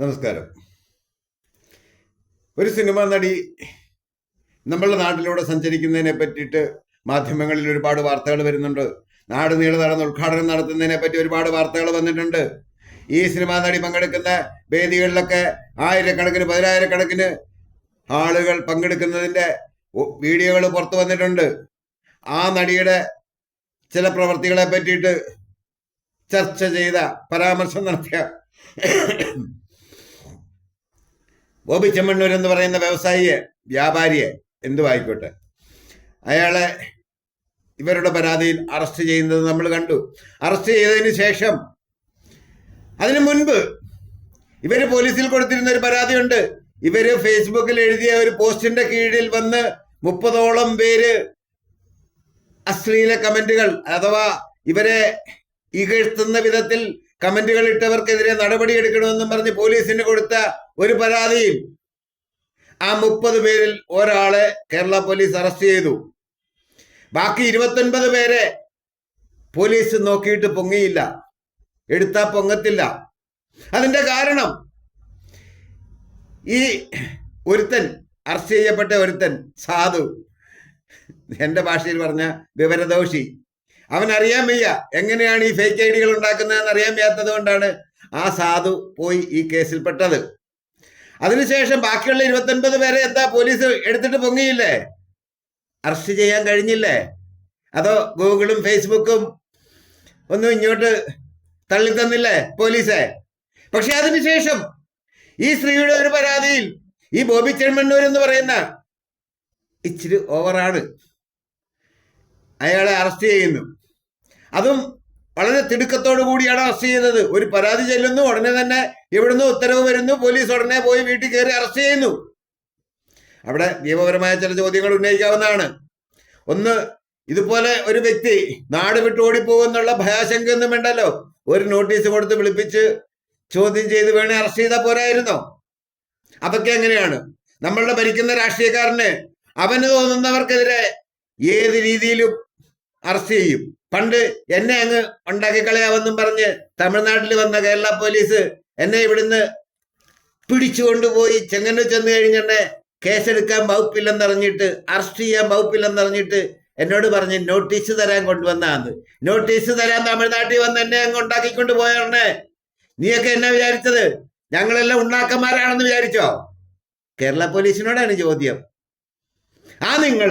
നമസ്കാരം. ഒരു സിനിമാ നടി നമ്മളുടെ നാട്ടിലൂടെ സഞ്ചരിക്കുന്നതിനെ പറ്റിയിട്ട് മാധ്യമങ്ങളിൽ ഒരുപാട് വാർത്തകൾ വരുന്നുണ്ട്. നാട് നീളെ നടന്ന് ഉദ്ഘാടനം നടത്തുന്നതിനെ പറ്റി ഒരുപാട് വാർത്തകൾ വന്നിട്ടുണ്ട്. ഈ സിനിമാ നടി പങ്കെടുക്കുന്ന വേദികളിലൊക്കെ ആയിരക്കണക്കിന് പതിനായിരക്കണക്കിന് ആളുകൾ പങ്കെടുക്കുന്നതിന്റെ വീഡിയോകൾ പുറത്തു വന്നിട്ടുണ്ട്. ആ നടിയുടെ ചില പ്രവർത്തികളെ പറ്റിയിട്ട് ചർച്ച ചെയ്ത പരാമർശം നടത്തിയ ബോബി ചെമ്മണ്ണൂർ എന്ന് പറയുന്ന വ്യവസായിയെ വ്യാപാരിയെ എന്തുമായിക്കോട്ടെ അയാളെ ഇവരുടെ പരാതിയിൽ അറസ്റ്റ് ചെയ്യുന്നത് നമ്മൾ കണ്ടു. അറസ്റ്റ് ചെയ്തതിന് ശേഷം അതിനു മുൻപ് ഇവർ പോലീസിൽ കൊടുത്തിരുന്ന ഒരു പരാതിയുണ്ട്. ഇവർ ഫേസ്ബുക്കിൽ എഴുതിയ ഒരു പോസ്റ്റിന്റെ കീഴിൽ വന്ന് മുപ്പതോളം പേര് അശ്ലീല കമന്റുകൾ അഥവാ ഇവരെ ഇകഴ്ത്തുന്ന വിധത്തിൽ കമന്റുകൾ ഇട്ടവർക്കെതിരെ നടപടി എടുക്കണമെന്നും പറഞ്ഞ് പോലീസിന് കൊടുത്ത ഒരു പരാതിയിൽ ആ മുപ്പത് പേരിൽ ഒരാളെ കേരള പോലീസ് അറസ്റ്റ് ചെയ്തു. ബാക്കി ഇരുപത്തൊൻപത് പേരെ പോലീസ് നോക്കിയിട്ട് പൊങ്ങിയില്ല. എടുത്താ പൊങ്ങത്തില്ല. അതിന്റെ കാരണം ഈ ഒരുത്തൻ അറസ്റ്റ് ചെയ്യപ്പെട്ട ഒരുത്തൻ സാധു. എന്റെ ഭാഷയിൽ പറഞ്ഞ വിവരദോഷി. അവൻ അറിയാൻ വയ്യ. എങ്ങനെയാണ് ഈ ഫേക്ക് ഐ ഡികൾ ഉണ്ടാക്കുന്നതെന്ന് അറിയാൻ വയ്യാത്തത് കൊണ്ടാണ് ആ സാധു പോയി ഈ കേസിൽ പെട്ടത്. അതിനുശേഷം ബാക്കിയുള്ള ഇരുപത്തൊൻപത് പേരെ എന്താ പോലീസ് എടുത്തിട്ട് പൊങ്ങിയില്ലേ? അറസ്റ്റ് ചെയ്യാൻ കഴിഞ്ഞില്ലേ? അതോ ഗൂഗിളും ഫേസ്ബുക്കും ഒന്നും ഇങ്ങോട്ട് തള്ളി തന്നില്ലേ പോലീസെ? പക്ഷെ അതിനുശേഷം ഈ സ്ത്രീയുടെ ഒരു പരാതിയിൽ ഈ ബോബി ചെമ്മണ്ണൂർ എന്ന് പറയുന്ന ഇച്ചിരി ഓവറാണ് അയാളെ അറസ്റ്റ് ചെയ്യുന്നു. അതും വളരെ തിടുക്കത്തോടു കൂടിയാണ് അറസ്റ്റ് ചെയ്യുന്നത്. ഒരു പരാതി ചെല്ലുന്നു ഉടനെ തന്നെ ഇവിടുന്ന് ഉത്തരവ് വരുന്നു പോലീസ് ഉടനെ പോയി വീട്ടിൽ കയറി അറസ്റ്റ് ചെയ്യുന്നു. അവിടെ നിയമപരമായ ചില ചോദ്യങ്ങൾ ഉന്നയിക്കാവുന്നതാണ്. ഒന്ന് ഇതുപോലെ ഒരു വ്യക്തി നാട് വിട്ട് ഓടിപ്പോകുന്നുള്ള ഭയാശങ്കയൊന്നും വേണ്ടല്ലോ ഒരു നോട്ടീസ് കൊടുത്ത് വിളിപ്പിച്ച് ചോദ്യം ചെയ്ത് വേണേ അറസ്റ്റ് ചെയ്താൽ പോരായിരുന്നോ? അതൊക്കെ എങ്ങനെയാണ്? നമ്മളുടെ ഭരിക്കുന്ന രാഷ്ട്രീയക്കാരന് അവന് തോന്നുന്നവർക്കെതിരെ ഏത് രീതിയിലും അറസ്റ്റ് ചെയ്യും? പണ്ട് എന്നെ അങ്ങ് ഉണ്ടാക്കി കളയാവെന്നും പറഞ്ഞ് തമിഴ്നാട്ടിൽ വന്ന കേരള പോലീസ് എന്നെ ഇവിടുന്ന് പിടിച്ചു കൊണ്ടുപോയി ചെങ്ങന്നൂർ ചെന്ന് കഴിഞ്ഞെന്നെ കേസെടുക്കാൻ വകുപ്പില്ലെന്നറിഞ്ഞിട്ട് അറസ്റ്റ് ചെയ്യാൻ വകുപ്പില്ലെന്നറിഞ്ഞിട്ട് എന്നോട് പറഞ്ഞ് നോട്ടീസ് തരാൻ കൊണ്ടുവന്നാന്ന്. നോട്ടീസ് തരാൻ തമിഴ്നാട്ടിൽ വന്ന് എന്നെ അങ്ങ് ഉണ്ടാക്കിക്കൊണ്ട് പോയറിനെ നീയൊക്കെ എന്നാ വിചാരിച്ചത്? ഞങ്ങളെല്ലാം ഉണ്ടാക്കന്മാരാണെന്ന് വിചാരിച്ചോ? കേരള പോലീസിനോടാണ് ചോദ്യം. ആ നിങ്ങൾ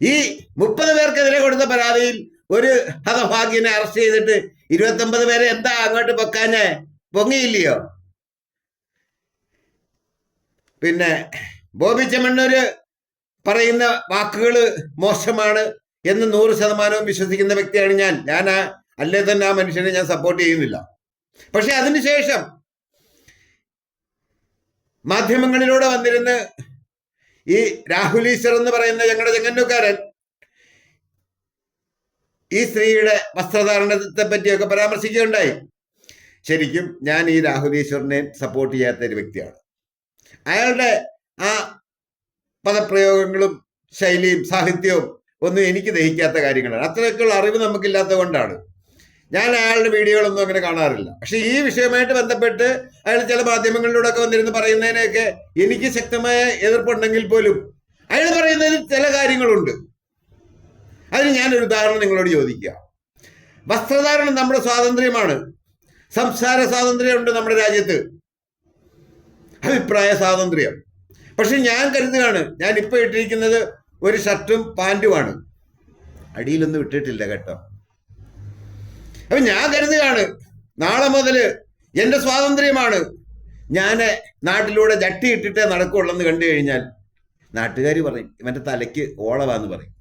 ഈ മുപ്പത് പേർക്കെതിരെ കൊടുത്ത പരാതിയിൽ ഒരു ഹതഭാഗ്യനെ അറസ്റ്റ് ചെയ്തിട്ട് ഇരുപത്തൊമ്പത് പേരെ എന്താ അങ്ങോട്ട് പൊക്കാഞ്ഞ്? പൊങ്ങിയില്ലയോ? പിന്നെ ബോബി ചെമ്മണ്ണൂര് പറയുന്ന വാക്കുകൾ മോശമാണ് എന്ന് നൂറ് ശതമാനവും വിശ്വസിക്കുന്ന വ്യക്തിയാണ് ഞാൻ. ഞാൻ ആ അല്ലേ തന്നെ ആ മനുഷ്യനെ ഞാൻ സപ്പോർട്ട് ചെയ്യുന്നില്ല. പക്ഷെ അതിനുശേഷം മാധ്യമങ്ങളിലൂടെ വന്നിരുന്ന് ഈ രാഹുൽ ഈശ്വർ എന്ന് പറയുന്ന ഞങ്ങളുടെ ചെങ്ങന്നൂക്കാരൻ ഈ സ്ത്രീയുടെ വസ്ത്രധാരണത്തെ പറ്റിയൊക്കെ പരാമർശിക്കുകയുണ്ടായി. ശരിക്കും ഞാൻ ഈ രാഹുലീശ്വരനെ സപ്പോർട്ട് ചെയ്യാത്ത ഒരു വ്യക്തിയാണ്. അയാളുടെ ആ പദപ്രയോഗങ്ങളും ശൈലിയും സാഹിത്യവും ഒന്നും എനിക്ക് ദഹിക്കാത്ത കാര്യങ്ങളാണ്. അത്രയൊക്കെയുള്ള അറിവ് നമുക്കില്ലാത്തത് കൊണ്ടാണ്. ഞാൻ അയാളുടെ വീഡിയോകളൊന്നും അങ്ങനെ കാണാറില്ല. പക്ഷെ ഈ വിഷയമായിട്ട് ബന്ധപ്പെട്ട് അയാൾ ചില മാധ്യമങ്ങളിലൂടെ ഒക്കെ വന്നിരുന്ന് പറയുന്നതിനെയൊക്കെ എനിക്ക് ശക്തമായ എതിർപ്പുണ്ടെങ്കിൽ പോലും അയാൾ പറയുന്നതിൽ ചില കാര്യങ്ങളുണ്ട്. അതിന് ഞാനൊരു ഉദാഹരണം നിങ്ങളോട് ചോദിക്കുക വസ്ത്രധാരണം നമ്മുടെ സ്വാതന്ത്ര്യമാണ്. സംസാര സ്വാതന്ത്ര്യമുണ്ട് നമ്മുടെ രാജ്യത്ത്. അഭിപ്രായ സ്വാതന്ത്ര്യം. പക്ഷെ ഞാൻ കരുതുകയാണ് ഞാൻ ഇപ്പോൾ ഇട്ടിരിക്കുന്നത് ഒരു ഷർട്ടും പാന്റുമാണ് അടിയിലൊന്നും ഇട്ടിട്ടില്ല കേട്ടോ. അപ്പൊ ഞാൻ കരുതുകയാണ് നാളെ മുതൽ എന്റെ സ്വാതന്ത്ര്യമാണ്. ഞാൻ നാട്ടിലൂടെ ജട്ടി ഇട്ടിട്ടേ നടക്കുള്ളൂ എന്ന് കണ്ടു കഴിഞ്ഞാൽ നാട്ടുകാർ പറയും ഇവന്റെ തലയ്ക്ക് ഓളവാന്ന് പറയും.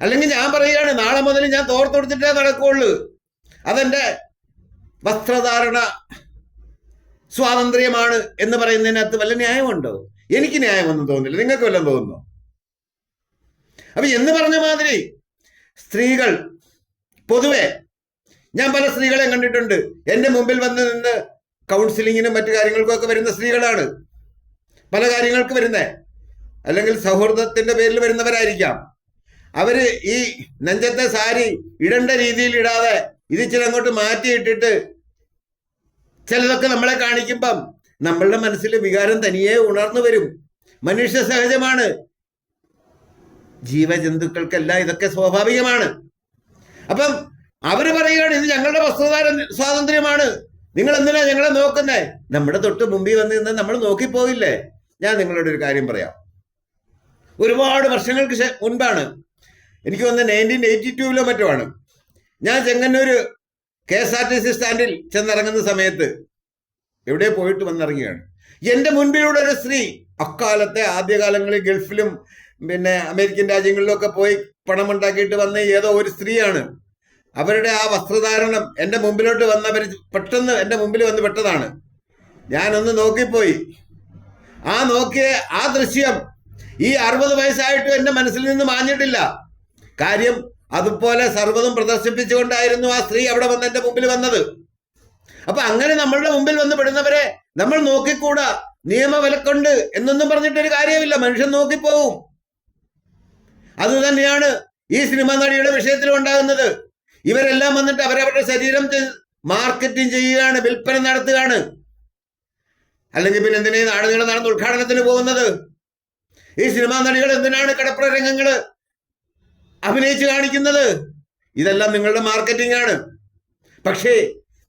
അല്ലെങ്കിൽ ഞാൻ പറയുകയാണ് നാളെ മുതൽ ഞാൻ തോർത്തൊടുത്തിട്ടേ നടക്കുള്ളൂ. അതെന്റെ വസ്ത്രധാരണ സ്വാതന്ത്ര്യമാണ് എന്ന് പറയുന്നതിനകത്ത് വല്ല ന്യായമുണ്ടോ? എനിക്ക് ന്യായമൊന്നും തോന്നില്ല നിങ്ങൾക്ക് വല്ലതും തോന്നുന്നു? അപ്പൊ എന്ന് പറഞ്ഞ മാതിരി സ്ത്രീകൾ പൊതുവെ ഞാൻ പല സ്ത്രീകളെ കണ്ടിട്ടുണ്ട്. എന്റെ മുമ്പിൽ വന്ന് നിന്ന് കൗൺസിലിങ്ങിനും മറ്റു കാര്യങ്ങൾക്കും ഒക്കെ വരുന്ന സ്ത്രീകളാണ്. പല കാര്യങ്ങൾക്ക് വരുന്നേ. അല്ലെങ്കിൽ സൗഹൃദത്തിന്റെ പേരിൽ വരുന്നവരായിരിക്കാം. അവർ ഈ നെഞ്ചത്തെ സാരി ഇടേണ്ട രീതിയിൽ ഇടാതെ ഇത് ഇച്ചിരി അങ്ങോട്ട് മാറ്റിയിട്ടിട്ട് ചിലതൊക്കെ നമ്മളെ കാണിക്കുമ്പം നമ്മളുടെ മനസ്സിൽ വികാരം തനിയെ ഉണർന്നു വരും. മനുഷ്യ സഹജമാണ്. ജീവജന്തുക്കൾക്കെല്ലാം ഇതൊക്കെ സ്വാഭാവികമാണ്. അപ്പം അവർ പറയുകയാണ് ഇത് ഞങ്ങളുടെ വസ്തുതാര സ്വാതന്ത്ര്യമാണ്. നിങ്ങൾ എന്തിനാ ഞങ്ങളെ നോക്കുന്നേ? നമ്മുടെ തൊട്ട് മുമ്പിൽ വന്ന് നിന്ന് നമ്മൾ നോക്കിപ്പോയില്ലേ? ഞാൻ നിങ്ങളോട് ഒരു കാര്യം പറയാം. ഒരുപാട് വർഷങ്ങൾക്ക് മുൻപാണ് എനിക്ക് വന്ന് നയന്റീൻ എയ്റ്റി ടൂവിലോ മറ്റോ ആണ് ഞാൻ Chengannur K S R T C സ്റ്റാൻഡിൽ ചെന്നിറങ്ങുന്ന സമയത്ത് എവിടെ പോയിട്ട് വന്നിറങ്ങിയാണ്. എന്റെ മുൻപിലൂടെ ഒരു സ്ത്രീ അക്കാലത്തെ ആദ്യകാലങ്ങളിൽ ഗൾഫിലും പിന്നെ അമേരിക്കൻ രാജ്യങ്ങളിലൊക്കെ പോയി പണമുണ്ടാക്കിയിട്ട് വന്ന ഏതോ ഒരു സ്ത്രീയാണ്. അവരുടെ ആ വസ്ത്രധാരണം എന്റെ മുമ്പിലോട്ട് വന്നവർ പെട്ടെന്ന് എന്റെ മുമ്പിൽ വന്ന് പെട്ടതാണ്. ഞാനൊന്ന് നോക്കിപ്പോയി. ആ നോക്കിയ ആ ദൃശ്യം ഈ അറുപത് വയസ്സായിട്ടും എന്റെ മനസ്സിൽ നിന്ന് മാഞ്ഞിട്ടില്ല. കാര്യം അതുപോലെ സർവതും പ്രദർശിപ്പിച്ചുകൊണ്ടായിരുന്നു ആ സ്ത്രീ അവിടെ വന്ന് എന്റെ മുമ്പിൽ വന്നത്. അപ്പൊ അങ്ങനെ നമ്മളുടെ മുമ്പിൽ വന്ന് പെടുന്നവരെ നമ്മൾ നോക്കിക്കൂടാ. നിയമവിലക്കുണ്ട് എന്നൊന്നും പറഞ്ഞിട്ടൊരു കാര്യമില്ല. മനുഷ്യൻ നോക്കിപ്പോവും. അത് തന്നെയാണ് ഈ സിനിമാ നടിയുടെ വിഷയത്തിലും ഉണ്ടാകുന്നത്. ഇവരെല്ലാം വന്നിട്ട് അവരവരുടെ ശരീരം മാർക്കറ്റിംഗ് ചെയ്യുകയാണ് വിൽപ്പന നടത്തുകയാണ്. അല്ലെങ്കിൽ പിന്നെ എന്തിനാ നാടുകൾ നടന്ന് ഉദ്ഘാടനത്തിന് പോകുന്നത്? ഈ സിനിമാ നടികൾ എന്തിനാണ് കടപ്പുറ രംഗങ്ങൾ അഭിനയിച്ച് കാണിക്കുന്നത്. ഇതെല്ലാം നിങ്ങളുടെ മാർക്കറ്റിംഗ് ആണ്. പക്ഷേ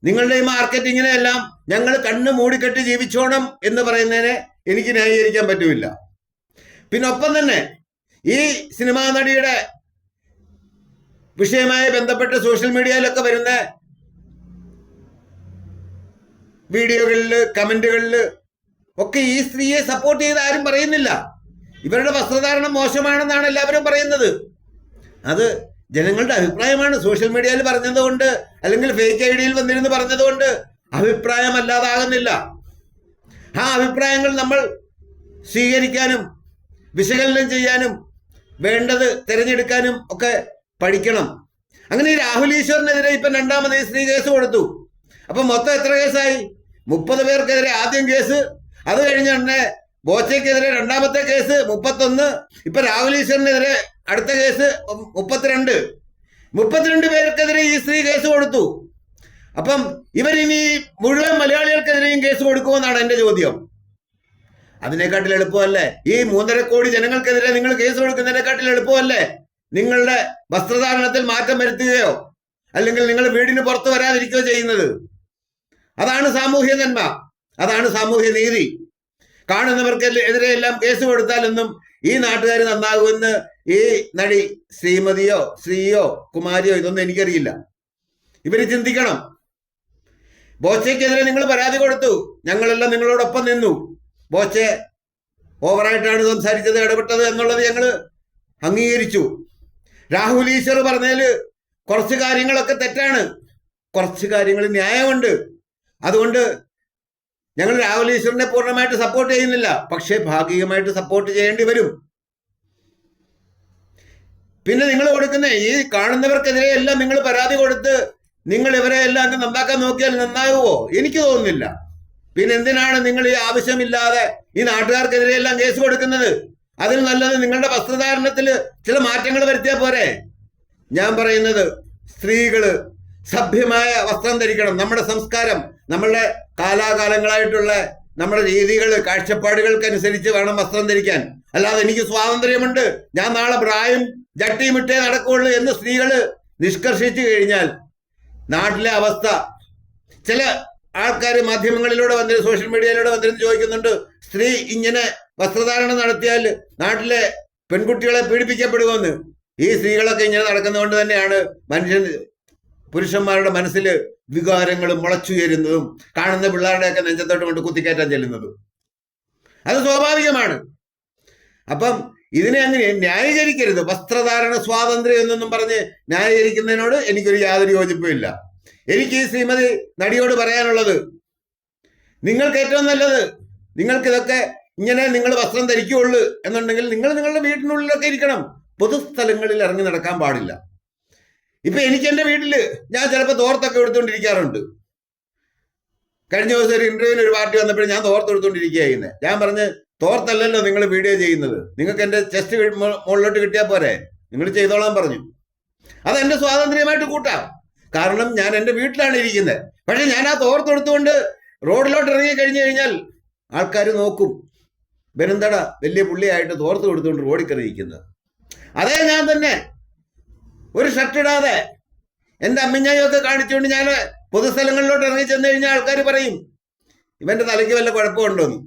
നിങ്ങളുടെ ഈ മാർക്കറ്റിങ്ങിനെ എല്ലാം ഞങ്ങൾ കണ്ണ് മൂടിക്കെട്ട് ജീവിച്ചോണം എന്ന് പറയുന്നതിനെ എനിക്ക് ന്യായീകരിക്കാൻ പറ്റുമില്ല പിന്നെ ഒപ്പം തന്നെ ഈ സിനിമാ നടിയുടെ വിഷയമായി ബന്ധപ്പെട്ട് സോഷ്യൽ മീഡിയയിലൊക്കെ വരുന്ന വീഡിയോകളിൽ കമന്റുകളിൽ ഒക്കെ ഈ സ്ത്രീയെ സപ്പോർട്ട് ചെയ്ത് ആരും പറയുന്നില്ല. ഇവരുടെ വസ്ത്രധാരണം മോശമാണെന്നാണ് എല്ലാവരും പറയുന്നത്. അത് ജനങ്ങളുടെ അഭിപ്രായമാണ്. സോഷ്യൽ മീഡിയയിൽ പറഞ്ഞതുകൊണ്ട് അല്ലെങ്കിൽ ഫേക്ക് ഐ ഡിയിൽ വന്നിരുന്ന് പറഞ്ഞതുകൊണ്ട് അഭിപ്രായമല്ലാതാകുന്നില്ല. ആ അഭിപ്രായങ്ങൾ നമ്മൾ സ്വീകരിക്കാനും വിശകലനം ചെയ്യാനും വേണ്ടത് തിരഞ്ഞെടുക്കാനും ഒക്കെ പഠിക്കണം. അങ്ങനെ ഈ രാഹുൽ ഈശ്വറിനെതിരെ ഇപ്പം രണ്ടാമത് സ്ത്രീ കേസ് കൊടുത്തു. അപ്പം മൊത്തം എത്ര കേസായി? മുപ്പത് പേർക്കെതിരെ ആദ്യം കേസ് അത് കഴിഞ്ഞ ഉടനെ ബോച്ചയ്ക്കെതിരെ രണ്ടാമത്തെ കേസ് മുപ്പത്തൊന്ന്. ഇപ്പൊ രാഹുൽ അടുത്ത കേസ് മുപ്പത്തിരണ്ട്. മുപ്പത്തിരണ്ട് പേർക്കെതിരെ ഈ സ്ത്രീ കേസ് കൊടുത്തു. അപ്പം ഇവരിനി മുഴുവൻ മലയാളികൾക്കെതിരെയും കേസ് കൊടുക്കുമെന്നാണ് എന്റെ ചോദ്യം. അതിനെക്കാട്ടിൽ എളുപ്പമല്ലേ? ഈ മൂന്നര കോടി ജനങ്ങൾക്കെതിരെ നിങ്ങൾ കേസ് കൊടുക്കുന്നതിനെക്കാട്ടിൽ എളുപ്പമല്ലേ? നിങ്ങളുടെ വസ്ത്രധാരണത്തിൽ മാറ്റം വരുത്തുകയോ അല്ലെങ്കിൽ നിങ്ങൾ വീടിന് പുറത്തു വരാതിരിക്കുകയോ ചെയ്യുന്നത്. അതാണ് സാമൂഹ്യ നന്മ അതാണ് സാമൂഹ്യ നീതി കാണുന്നവർക്ക് എതിരെയെല്ലാം കേസ് കൊടുത്താലൊന്നും ഈ നാട്ടുകാർ നന്നാകുമെന്ന് ഈ നടി ശ്രീമതിയോ ശ്രീയോ കുമാരിയോ ഇതൊന്നും എനിക്കറിയില്ല. ഇവർ ചിന്തിക്കണം. ബോച്ചയ്ക്കെതിരെ നിങ്ങൾ പരാതി കൊടുത്തു. ഞങ്ങളെല്ലാം നിങ്ങളോടൊപ്പം നിന്നു. ബോച്ചെ ഓവറായിട്ടാണ് സംസാരിച്ചത് ഇടപെട്ടത് എന്നുള്ളത് ഞങ്ങൾ അംഗീകരിച്ചു. രാഹുൽ ഈശ്വർ പറഞ്ഞതിൽ കുറച്ച് കാര്യങ്ങളൊക്കെ തെറ്റാണ്. കുറച്ച് കാര്യങ്ങൾ ന്യായമുണ്ട്. അതുകൊണ്ട് ഞങ്ങൾ രാഹുൽ ഈശ്വറിനെ പൂർണമായിട്ട് സപ്പോർട്ട് ചെയ്യുന്നില്ല. പക്ഷേ ഭാഗികമായിട്ട് സപ്പോർട്ട് ചെയ്യേണ്ടി വരും. പിന്നെ നിങ്ങൾ കൊടുക്കുന്ന ഈ കാണുന്നവർക്കെതിരെ എല്ലാം നിങ്ങൾ പരാതി കൊടുത്ത് നിങ്ങൾ ഇവരെ എല്ലാം നന്നാക്കാൻ നോക്കിയാൽ നന്നാകുമോ എനിക്ക് തോന്നുന്നില്ല. പിന്നെ എന്തിനാണ് നിങ്ങൾ ഈ ആവശ്യമില്ലാതെ ഈ നാട്ടുകാർക്കെതിരെ എല്ലാം കേസ് കൊടുക്കുന്നത്? അതിൽ നല്ലത് നിങ്ങളുടെ വസ്ത്രധാരണത്തിൽ ചില മാറ്റങ്ങൾ വരുത്തിയാൽ പോരെ? ഞാൻ പറയുന്നത് സ്ത്രീകൾ സഭ്യമായ വസ്ത്രം ധരിക്കണം. നമ്മുടെ സംസ്കാരം നമ്മളുടെ കാലാകാലങ്ങളായിട്ടുള്ള നമ്മുടെ രീതികൾ കാഴ്ചപ്പാടുകൾക്കനുസരിച്ച് വേണം വസ്ത്രം ധരിക്കാൻ. അല്ലാതെ എനിക്ക് സ്വാതന്ത്ര്യമുണ്ട്. ഞാൻ നാളെ പ്രായം ജട്ടിയും ഇട്ടേ നടക്കുകയുള്ളൂ എന്ന് സ്ത്രീകൾ നിഷ്കർഷിച്ചു കഴിഞ്ഞാൽ നാട്ടിലെ അവസ്ഥ. ചില ആൾക്കാർ മാധ്യമങ്ങളിലൂടെ വന്നിരുന്നു സോഷ്യൽ മീഡിയയിലൂടെ വന്നിരുന്ന് ചോദിക്കുന്നുണ്ട് സ്ത്രീ ഇങ്ങനെ വസ്ത്രധാരണം നടത്തിയാൽ നാട്ടിലെ പെൺകുട്ടികളെ പീഡിപ്പിക്കപ്പെടുമെന്ന് ഈ സ്ത്രീകളൊക്കെ ഇങ്ങനെ നടക്കുന്നതുകൊണ്ട് തന്നെയാണ് മനുഷ്യൻ പുരുഷന്മാരുടെ മനസ്സിൽ വികാരങ്ങളും മുളച്ചുയരുന്നതും കാണുന്ന പിള്ളേരുടെയൊക്കെ നെഞ്ചത്തോട്ട് കൊണ്ട് കുത്തിക്കയറ്റാൻ ചെല്ലുന്നതും. അത് സ്വാഭാവികമാണ്. അപ്പം ഇതിനെ അങ്ങനെ ന്യായീകരിക്കരുത്. വസ്ത്രധാരണ സ്വാതന്ത്ര്യം എന്നൊന്നും പറഞ്ഞ് ന്യായീകരിക്കുന്നതിനോട് എനിക്കൊരു യാതൊരു യോജിപ്പുമില്ല. എനിക്ക് ഈ ശ്രീമതി നടിയോട് പറയാനുള്ളത് നിങ്ങൾക്ക് ഏറ്റവും നല്ലത് നിങ്ങൾക്ക് ഇതൊക്കെ ഇങ്ങനെ നിങ്ങൾ വസ്ത്രം ധരിക്കുകയുള്ളൂ എന്നുണ്ടെങ്കിൽ നിങ്ങൾ നിങ്ങളുടെ വീട്ടിനുള്ളിലൊക്കെ ഇരിക്കണം. പൊതുസ്ഥലങ്ങളിൽ ഇറങ്ങി നടക്കാൻ പാടില്ല. ഇപ്പൊ എനിക്ക് എന്റെ വീട്ടിൽ ഞാൻ ചിലപ്പോൾ തോർത്തൊക്കെ എടുത്തുകൊണ്ടിരിക്കാറുണ്ട് കഴിഞ്ഞ ദിവസം ഒരു ഇന്റർവ്യൂവിന് ഒരു പാർട്ടി വന്നപ്പോൾ ഞാൻ തോർത്ത് എടുത്തുകൊണ്ടിരിക്കുകയായിരുന്നു ഞാൻ പറഞ്ഞ് തോർത്തല്ലല്ലോ നിങ്ങൾ വീഡിയോ ചെയ്യുന്നത്. നിങ്ങൾക്ക് എന്റെ ചെസ്റ്റ് മുകളിലോട്ട് കിട്ടിയാൽ പോരെ. നിങ്ങൾ ചെയ്തോളാൻ പറഞ്ഞു. അത് എന്റെ സ്വാതന്ത്ര്യമായിട്ട് കൂട്ടാം. കാരണം ഞാൻ എന്റെ വീട്ടിലാണ് ഇരിക്കുന്നത്. പക്ഷെ ഞാൻ ആ തോർത്തെടുത്തുകൊണ്ട് റോഡിലോട്ട് ഇറങ്ങി കഴിഞ്ഞു കഴിഞ്ഞാൽ ആൾക്കാർ നോക്കും. ബെനന്തട വലിയ പുള്ളിയായിട്ട് തോർത്ത് കൊടുത്തുകൊണ്ട് റോഡിൽ കയറിയിരിക്കുന്നത്. അതേ ഞാൻ തന്നെ ഒരു ഷർട്ട് ഇടാതെ എന്റെ അമ്മിഞ്ഞായൊക്കെ കാണിച്ചുകൊണ്ട് ഞാൻ പൊതുസ്ഥലങ്ങളിലോട്ട് ഇറങ്ങി ചെന്ന് കഴിഞ്ഞാൽ ആൾക്കാർ പറയും ഇവന്റെ തലയ്ക്ക് വല്ല കുഴപ്പമുണ്ടോന്ന്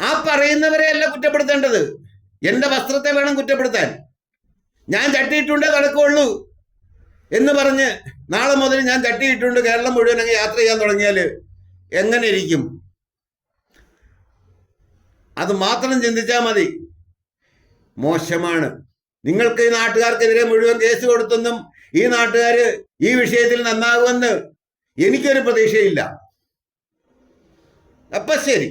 ആ പറയുന്നവരെ അല്ല കുറ്റപ്പെടുത്തേണ്ടത്. എന്റെ വസ്ത്രത്തെ വേണം കുറ്റപ്പെടുത്താൻ. ഞാൻ ചട്ടിയിട്ടുണ്ടേ നടക്കുള്ളൂ എന്ന് പറഞ്ഞ് നാളെ മുതൽ ഞാൻ ചട്ടിയിട്ടുണ്ട് കേരളം മുഴുവൻ അങ്ങ് യാത്ര ചെയ്യാൻ തുടങ്ങിയാൽ എങ്ങനെ ഇരിക്കും? അത് മാത്രം ചിന്തിച്ചാൽ മതി. മോശമാണ്. നിങ്ങൾക്ക് ഈ നാട്ടുകാർക്കെതിരെ മുഴുവൻ കേസ് കൊടുത്തെന്നും ഈ നാട്ടുകാർ ഈ വിഷയത്തിൽ നന്നാകുമെന്ന് എനിക്കൊരു പ്രതീക്ഷയില്ല. അപ്പൊ ശരി.